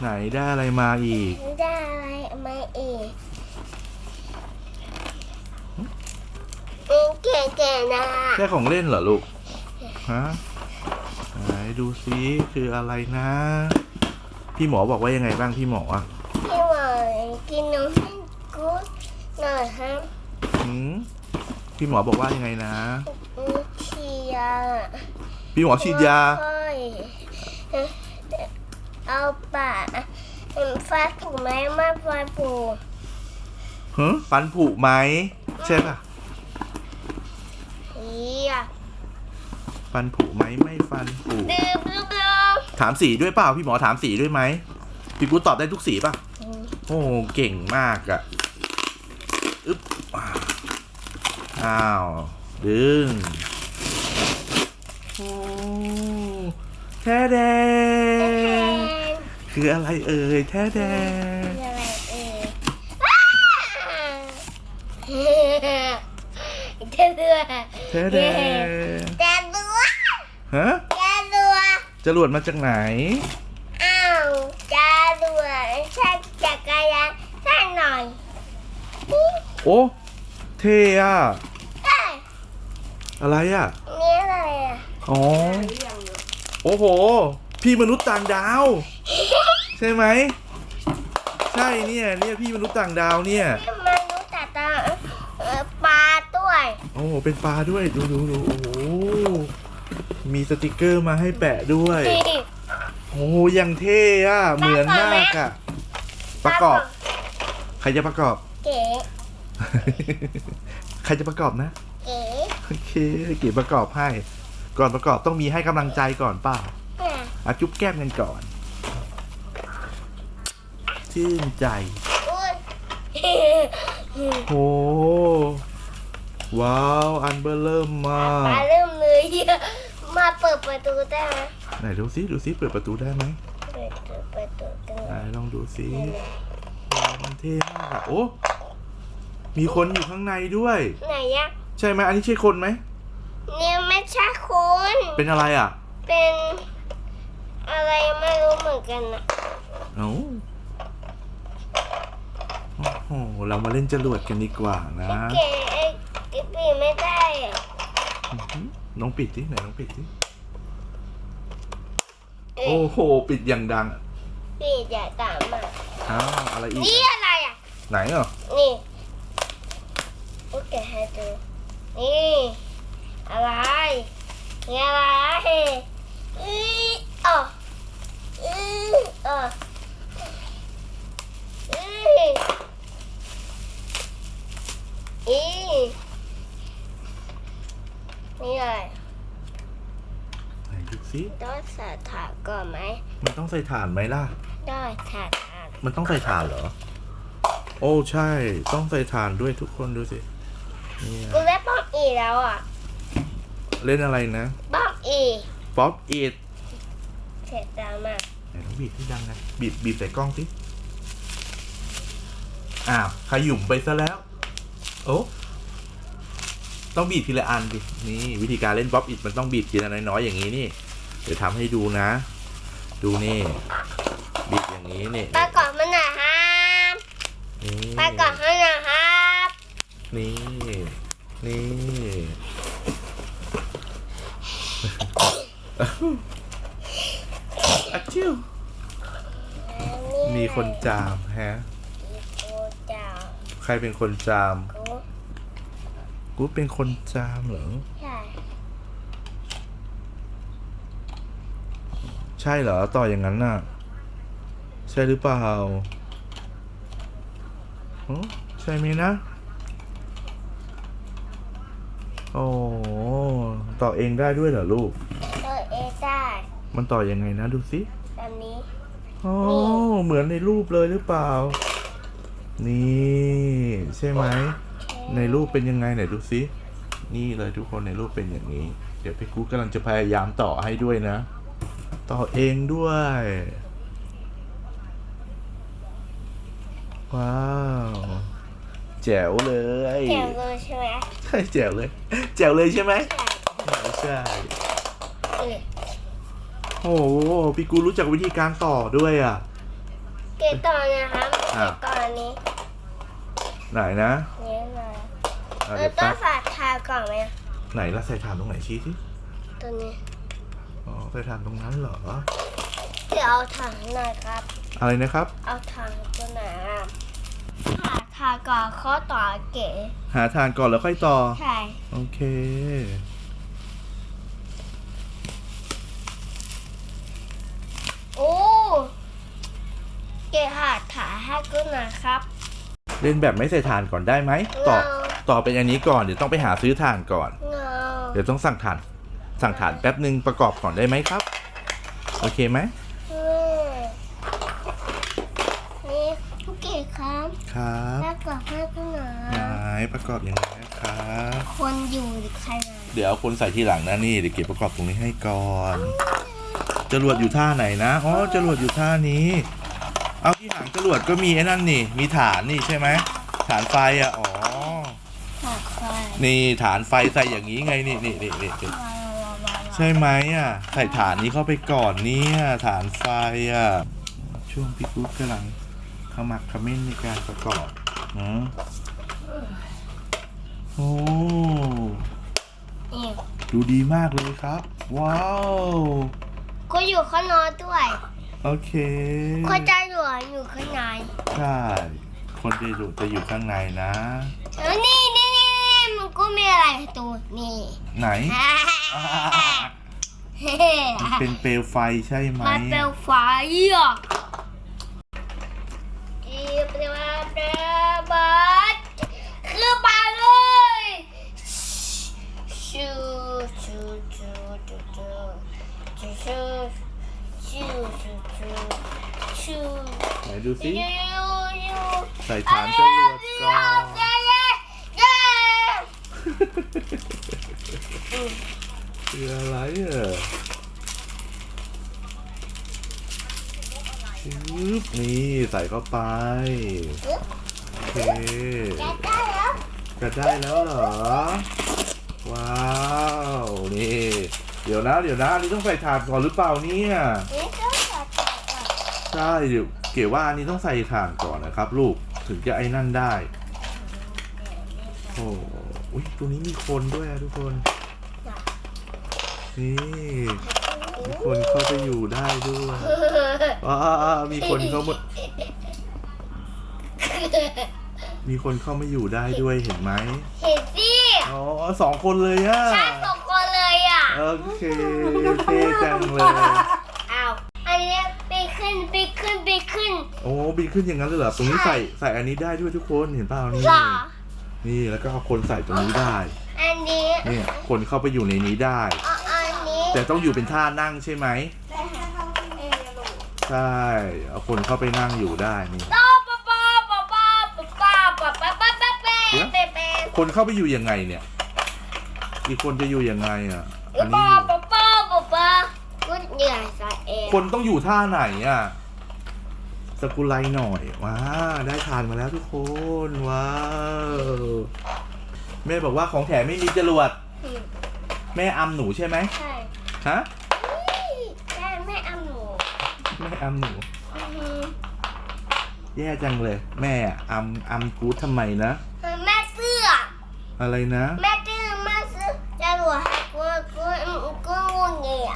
ไหนได้อะไรมาอีก ได้อะไรมาอีกอืมเก่งๆนะแค่ของเล่นเหรอลูก ฮะ ไหนดูซิคืออะไรนะ พี่หมอบอกว่ายังไงบ้างพี่หมออะพี่หมอกินนมให้กูดหน่อยครับหืมพี่หมอบอกว่ายังไงนะอืมเชียร์พี่หมอฉีดยาค่อย เอาปากฟาดถูกไหมไม่ฟาดผูกฮะฟันผุไหมใช่ป่ะเฮียฟันผุไหมไม่ฟันผุดื่มลูกลงถามสีด้วยเปล่าพี่หมอถามสีด้วยไหมพี่กูตอบได้ทุกสีป่ะโอ้เก่งมากอะอึ๊บอ้าว ดึงโอ้แท้แดแทงน คืออะไรเอ่ยแท้แดงคืออะไรเอ่ยว้าวจะเลือแท้แดงจะลัวฮะจะลัวจรวดมาจากไหน อ้าวจะลัวใช่จักรยานใช่หน่อย โอ้ เท่อะเอ้ยอะไรอะนี่อะไรอะอ๋อ โอ้โห พี่มนุษย์ต่างดาว ใช่ไหม ใช่เนี่ยเนี่ยพี่มนุษย์ต่างดาวเนี่ยที่มนุษย์แต่ตาเอ่อปลาด้วยโอ้โหเป็นปลาด้วยดูดูดูโอ้โหมีสติกเกอร์มาให้แปะด้วยโอ้โหยังเท่อะเหมือนมากอะประกอบ ใครจะประกอบ เก๋ใครจะประกอบนะ เก๋โอเคเก๋ประกอบให้ ก่อนประกอบต้องมีให้กำลังใจก่อนเปล่าเนี่ยอาจุ๊บแก้มกันก่อน ชื่นใจอุ้ยโห ว้าว อันเบอร์เริ่มมาปลาเริ่มเลยมาเปิดประตูได้ไหมไหนดูซิดูซิเปิดประตูได้ไหมเปิดประตูกันไหนลองดูซิว้าวมันเท่มากอะโอ้มีคนอยู่ข้างในด้วย ไหนอะใช่ไหมอันนี้ใช่คนไหมเนี่ยไม่ใช่คน เป็นอะไรอะ เป็นอะไรไม่รู้เหมือนกันนะ เอ้า โอ้โหเรามาเล่นจรวดกันดีกว่านะ เก๋ไอ้ไอ้ปีไม่ได้อะอื้อหือน้องปิดดิไหนน้องปิดดิเอ้โอ้ยโห ปิดอย่างดังอะปีใหญ่ตามมาอ้าวอะไรอีก นี่อะไรอะ ไหนอะนี่โอเคให้ดูนี่อะไรนี่อะไรอีอ๋ออีอ๋ออีอีนี่อะไร ไหนดูซิต้องใส่ถาดก่อนไหม มันต้องใส่ถ่านไหมล่ะ ได้ถาดถาดมันต้องใส่ถ่านเหรอ โอ้ใช่ ต้องใส่ถ่านด้วยทุกคนดูสิเนี่ยกูเล่นบ้องอีแล้วอะเล่นอะไรนะบ้องอีป๊อปอีทเสร็จตามมาไหนต้องบีบที่ดังนะบีบบีบใส่กล้องสิอ้าวขยุ่มไปซะแล้ว โอ้ต้องบีบทีละอันดินี่วิธีการเล่นป๊อปอิดมันต้องบีบทีละน้อยๆอย่างนี้นี่เดี๋ยวทำให้ดูนะ ดูนี่บีบอย่างนี้นี่ไปก่อนมันหน่อยครับนี่ไปก่อนมันหน่อยครับนี่นี่อะชิวมีคนจามฮะมีกูเจ้าใครเป็นคนจามกูกูเป็นคนจามเหรอ ใช่ใช่เหรอ ต่ออย่างนั้นน่ะ ใช่หรือเปล่าหึใช่ไหมนะ โอ้ต่อเองได้ด้วยเหรอลูกตัวเองได้ มันต่อยังไงนะดูสิแบบนี้อ๋อเหมือนในรูปเลยหรือเปล่า นี่ ใช่ไหม ในรูปเป็นยังไงไหนดูสินี่เลยทุกคนในรูปเป็นอย่างนี้ เดี๋ยวพี่กูกำลังจะพยายามต่อให้ด้วยนะ ต่อเองด้วย ว้าว แจ๋วเลยเกี่ยวเลยใช่ไหมใช่แจ๋วเลย แจ๋วเลยใช่ไหมใช่ใช่เออโอ้โหพี่กูรู้จักวิธีการต่อด้วยอะ เกตต่อนะครับอะเกตก่อนอันนี้ ไหนนะนี่เลยอะเอเดี๋อยวต้อแป๊งบฝาดทาก่อนไหมไหนละใส่ถ่านตรงไหนชี้ที่ตัวนี้ อ๋อใส่ถ่านตรงนั้นเหรอ เดี๋ยวเอาถังหน่อยครับ อะไรนะครับ เอาถังตัวไหนอะฝาดทาก่อนข้อต่อเก๋หาถ่านก่อนแล้วค่อยต่อ ใช่โอเค โอ้เก๋หาดถ่ายให้กูหน่อยครับ เล่นแบบไม่ใส่ถ่านก่อนได้ไหม ต่อเงาต่อเป็นอันนี้ก่อน เดี๋ยวต้องไปหาซื้อถ่านก่อน เงา เดี๋ยวต้องสั่งถ่าน สั่งถ่านแป๊บหนึ่งประกอบก่อนได้ไหมครับ โอเคไหมเออนี่ลูกเก๋ครับครับแล้วกลับให้กูหน่อไหนยประกอบอย่างนี้นะครับคนอยู่หรือใครมาเดี๋ยวเอาคนใส่ทีหลังนะนี่เดี๋ยวเก็บประกอบตรงนี้ให้ก่อนจรวดอยู่ท่าไหนนะอ๋อจรวดอยู่ท่านี้ เอาที่หางจรวดก็มีไอ้นั่นนี่ มีฐานนี่ใช่ไหมฐานไฟอะอ๋อฝากใครนี่ฐานไฟใส่อย่างนี้ไงนี่นี่นี่นี่ ใช่ไหมอะใส่ฐานนี้เข้าไปก่อนเนี่ยฐานไฟอะช่วงพี่กุ๊กกำลังขมักเขม้นในการประกอบอืมโอ้นี่ดูดีมากเลยครับ ว้าวก็อยู่ข้างนอกด้วย โอเคคนจะอยู่อยู่ข้างในใช่คนจะอยู่จะอยู่ข้างในนะเออนี่นี่นี่นี่มันก็มีอะไรตัวนี่ไหนฮ่าอ่า เฮ้มันเป็นเปลวไฟใช่ไหมมันเป็นไฟอะอีเปลวเปลวบัดคือปาเลยชูชูชูชูชูชูชูชูชูชูชูไหนดูสิยูยูใส่ฐานจรวดก่อนเย้เย้เย้ คืออะไรอะชึบนี่ใส่เข้าไปโอเคแกได้แล้วจะได้แล้วเหรอ ว้าว นี่ เดี๋ยวนะ เดี๋ยวนะนนี้ต้องใส่ถาดก่อนหรือเปล่าเนี่ยนี่ก็ตัดตัดตัดใช่เดี๋ยวเก๋ว่าอันนี้ต้องใส่ถ่านก่อนนะครับ ลูกถึงจะไอ้นั่นได้ โอ้ยตัวนี้มีคนด้วยอะทุกคน นี่มีคนเข้าไปอยู่ได้ด้วยอ่าๆๆมีคนเข้ามา มีคนเข้ามาอยู่ได้ด้วยเห็นไหมเห็นสิอ๋อสองคนเลยอะใช่สองคนเลยอะ โอเคเท่จังเลย อ้าว อันนี้ไปขึ้นไปขึ้นไปขึ้น โอ้บินขึ้นอย่างนั้นเลยเหรอ ตรงนี้ใส่ใส่อันนี้ได้ด้วยทุกคนเห็นเปล่านี่ หรอ นี่แล้วก็เอาคนใส่ตรงนี้ได้ อันนี้ เนี่ยคนเข้าไปอยู่ในนี้ได้อะอันนี้ แต่ต้องอยู่เป็นท่านั่งใช่ไหมใช่เอาคนเข้าไปนั่งอยู่ได้นี่ป้าป้าป้าป้าป้าป้าป้าป้าป้าป้าป้าป้าเดี๋ยวเป๊ะเป๊ะคนเข้าไปอยู่ยังไงเนี่ย อีกคนจะอยู่ยังไงอะอันนี้ป้าอยู่ป้าป้าป้าป้าก็เหนื่อยใส่เองคนต้องอยู่ท่าไหนอะสกุลไลหน่อยว้าได้ทานมาแล้วทุกคนว้าวแม่บอกว่าของแถมไม่มีจรวดอืมแม่อำหนูใช่ไหม ใช่ ฮะแม่แม่เอาหนูแม่อำหนูอือหือแย่จังเลย แม่อำอำกูดทำไมนะแม่เสื้อ อะไรนะ แม่ตื้อแม่ซื้อจะหลวงกูกูกูงงเงี้ย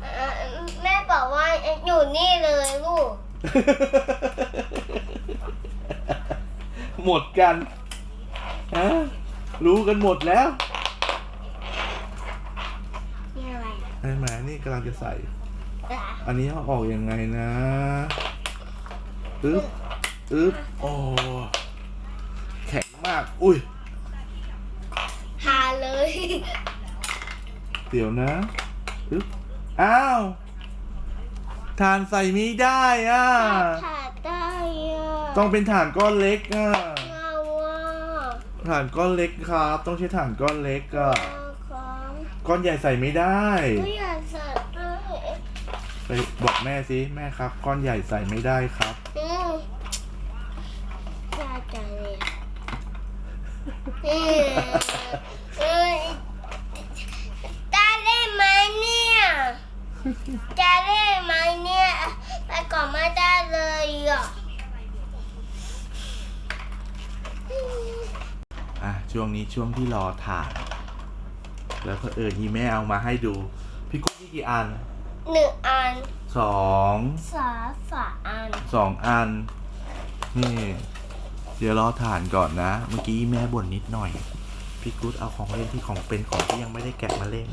เอ่อแม่บอกว่าอยู่นี่เลยลูกหมดกันฮะรู้กันหมดแล้ว นี่อะ ไรใช่ไหมนี่กำลังจะใส่อะอันนี้เอาออกยังไงนะอึ๊บอึ๊บโอ้แข็งมาก อุ้ยหาเลย เดี๋ยวนะอึ๊บอ้าว ทานใส่ไม่ได้อะขาดได้อะต้องเป็นฐานก้อนเล็กอะ เอาว่ะ ฐานก้อนเล็กครับ ต้องใช้ฐานก้อนเล็กอะเอาของ ก้อนใหญ่ใส่ไม่ได้ไม่อยากใส่เลยไปบอกแม่สิแม่ครับ ก้อนใหญ่ใส่ไม่ได้ครับอืมตาเลยอืเาเล่นไหมเนี่ยตาเล่นไหมเนี่ยไปก่อนไม่ได้เลยอะอะช่วงนี้ช่วงที่รอถ่าย แล้วก็เออยีแม่เอามาให้ดู พี่กุ๊กมีกี่อันหนึ่งอันสองสาสามอันสองอัน นี่ เดี๋ยวรอถ่านก่อนนะ เมื่อกี้แม่บ่นนิดหน่อย พี่กุ๊ดเอาของเล่นที่ของเป็นของที่ยังไม่ได้แกะมาเล่น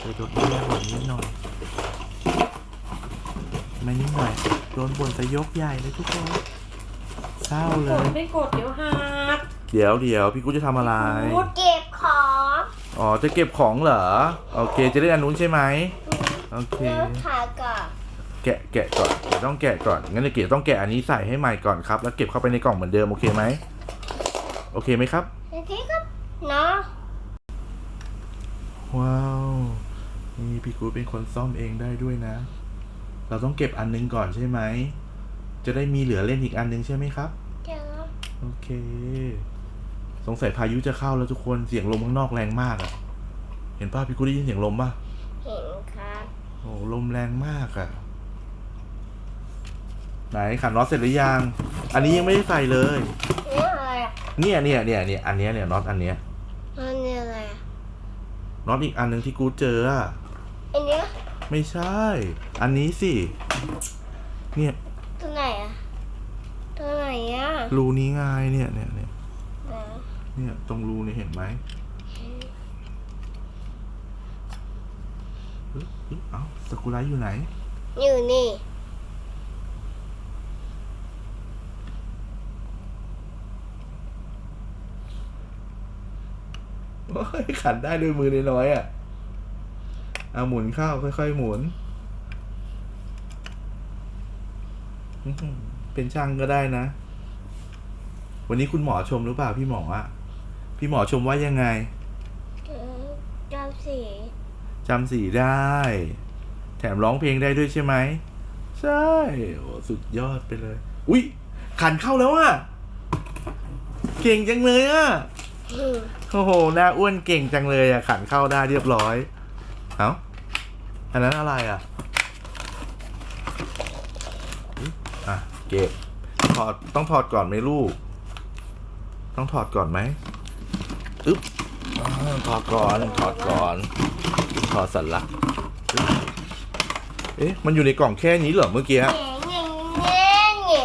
เลยโดนแม่บ่นนิดหน่อยไม่นิดหน่อยโดนบ่นซะยกใหญ่เลยทุกคนเศร้าเลกดย ไม่กดเดี๋ยวหักเดี๋ยวเดี๋ยวพี่กุ๊ดจะทำอะไรเก็บของ อ๋อ จะเก็บของเหรอ โอเค จะเล่นอันนู้นใช่ไหมโอเคแล้วขาก่อนแกะแกะก่อนเดี๋ยวต้องแกะก่อน งั้นเดี๋ยวเกียต้องแกะอันนี้ใส่ให้ใหม่ก่อนครับ แล้วเก็บเข้าไปในกล่องเหมือนเดิมโอเคไหม โอเคไหมครับ โอเคครับเนาะว้าว นี่พี่กูดเป็นคนซ่อมเองได้ด้วยนะ เราต้องเก็บอันนึงก่อนใช่ไหม จะได้มีเหลือเล่นอีกอันนึงใช่ไหมครับ เดี๋ยวโอเค สงสัยพายุจะเข้าแล้วทุกคนเสียงลมข้างนอกแรงมากอะ่ะ เห็นป่ะพี่กูดได้ยินเสียงลมป่ะเห็นครับโอ้ลมแรงมากอะ่ะ ไหนขันน็อตเสร็จหรือยัง อันนี้ยังไม่ได้ใส่เลย นี่อะไรอะเนี่ยเนี่ยเนี่ยเนี่ยอันเนี้ยเนี่ยน็อตอันเนี้ยอันนี้อะไรอะน็อตอีกอันหนึ่งที่กูเจออะอันเนี้ยไม่ใช่ อันนี้สิ เนี่ยตัวไหนอะตัวไหนอะรูนี้ไงเนี่ยเนี่ยเนี่ยไหน เนี่ยตรงรูนี่เห็นไหมเอ๊ะเอ๊ะเอ้าสกุไลอยู่ไหน อยู่นี่ โอ้ยขันได้ด้วยมือน้อยๆอะ เอาหมุนเข้าค่อยๆหมุนอื้อหือเป็นช่างก็ได้นะ วันนี้คุณหมอชมหรือเปล่าพี่หมออะ พี่หมอชมว่ายังไงเออเจ้าสีจำสีได้ แถมร้องเพลงได้ด้วยใช่ไหม ใช่โอ้สุดยอดไปเลย อุ๊ยขันเข้าแล้วอะเก่งจังเลยอะอืมโอ้โหหน้าอ้วนเก่งจังเลยอะขันเข้าได้เรียบร้อย เอ้าอันนั้นอะไรอะอุ๊ยอะเก็บถอดต้องถอดก่อนไหมลูก ต้องถอดก่อนไหม อึ๊บถอดก่อนถอดก่อนถอดสันหลัก เอ๊ะ มันอยู่ในกล่องแค่นี้เหรอเมื่อกี้เน่เน่เน่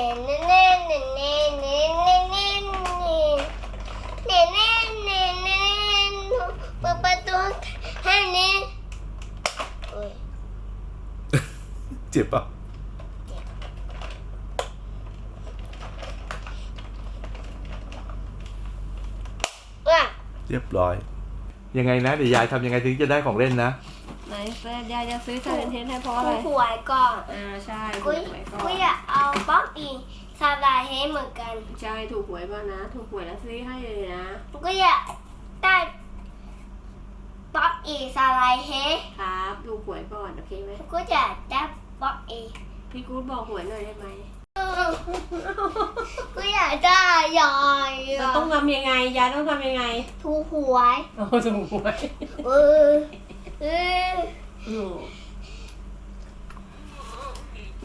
เเรียบร้อย ยังไงนะเดี๋ยวยายทำยังไงถึงจะได้ของเล่นนะไหนแฟนยายจะซื้อไซเลนเทนให้เพราะกูอะไรหวยก่อนอ่าใช่กูถูกหวยก่อกูนอยากเอาบล็อกอีซาลายให้เหมือนกันใช่ถูกหวยบ้างนะ ถูกหวยแล้วซื้อให้เลยนะกูก็อยากได้บล็อกอีซาลายให้ครับ ถูกหวยก่อนโอเคไหมกูก็อยากได้บล็อกอีพี่กู๊ดบอกหวยหน่อยได้ไหม กูอยากได้ยอยเราต้องทำยังไง ยายต้องทำยังไงถูกหวยโอ้ถูกหวยเออเอออืม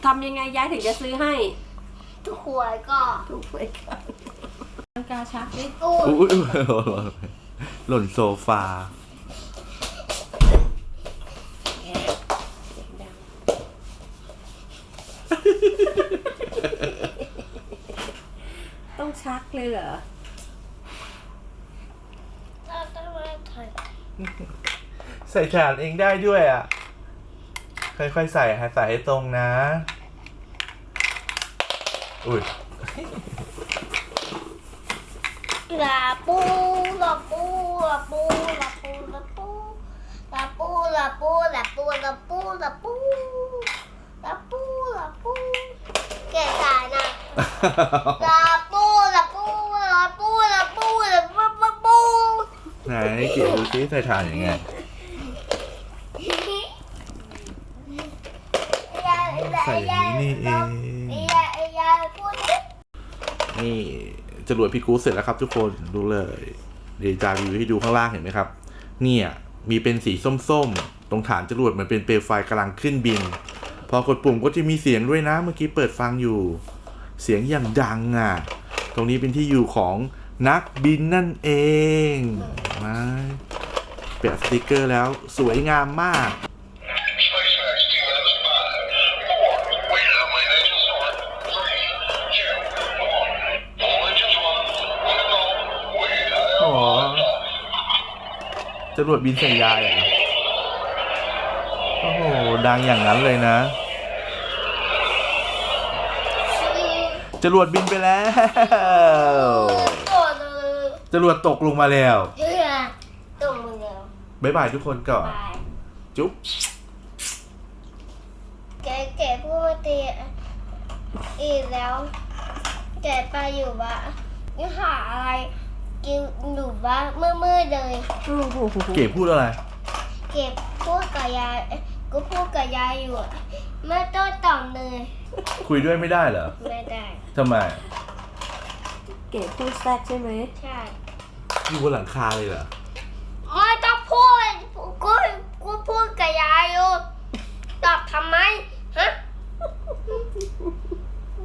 ทำยังไงยายถึงจะซื้อให้ ถูกหวยก่อนถูกหวยก่อนตั้งกาชักดิกูอุ๊ยอุ๊ยอุ๊ยหล่นโซฟา เสียงดังต้อง ชักเลยเหรอต้องมาถอยใส่ฐานเองได้ด้วยอะ ค่อยๆใส่ให้ใส่ให้ตรงนะ อุ้ยลาปูลาปูลาปูลาปูลาปูลาปูลาปูลาปูลาปูลาปูลาปูลาปูแกะตายนะลาปูลาปูลาปูลาปูลาปูลาปู ไหนเกี่ยวดูซิใส่ฐานยังไงใส่อย่างนี้นี่เองนี่จรวดพี่กูเสร็จแล้วครับทุกคนดูเลยเดี๋ยวจะรีวิวให้ดูข้างล่างเห็นไหมครับ เนี่ยมีเป็นสีส้มๆ ตรงฐานจรวดเหมันเป็นเปลวไฟกำลังขึ้นบิน พอกดปุ่มก็จะมีเสียงด้วยนะเมื่อกี้เปิดฟังอยู่ เสียงอย่างดังอะ ตรงนี้เป็นที่อยู่ของนักบินนั่นเอง มาแปะสติกเกอร์แล้วสวยงามมาก SpaceX T minus five, four, wait on my engine start, three, two, one, all engines run, one to go, wait, อ๋อจรวดบินใส่ยายเหรอะโอ้โห ดังอย่างนั้นเลยนะจรวดบินไปแล้วตัวเลยจรวดตกลงมาแล้ว เฮ้ยตรงมือแล้ว บ๊ายบายทุกคนก่อนบายจุ๊บแกแกพูดมาตีอีกแล้ว แกไปอยู่บ้านยังหาอะไรกินอยู่บ้านมืดๆเลยโอ้โหเก๋พูดอะไร เก็บพูดกับยายกูพูดกับยายอยู่อะไม่ต้องตอบเลยคุยด้วยไม่ได้เหรอไม่ได้ทำไม เก๋พูดแซกใช่ไหมใช่ อยู่บนหลังคาเลยเหรอ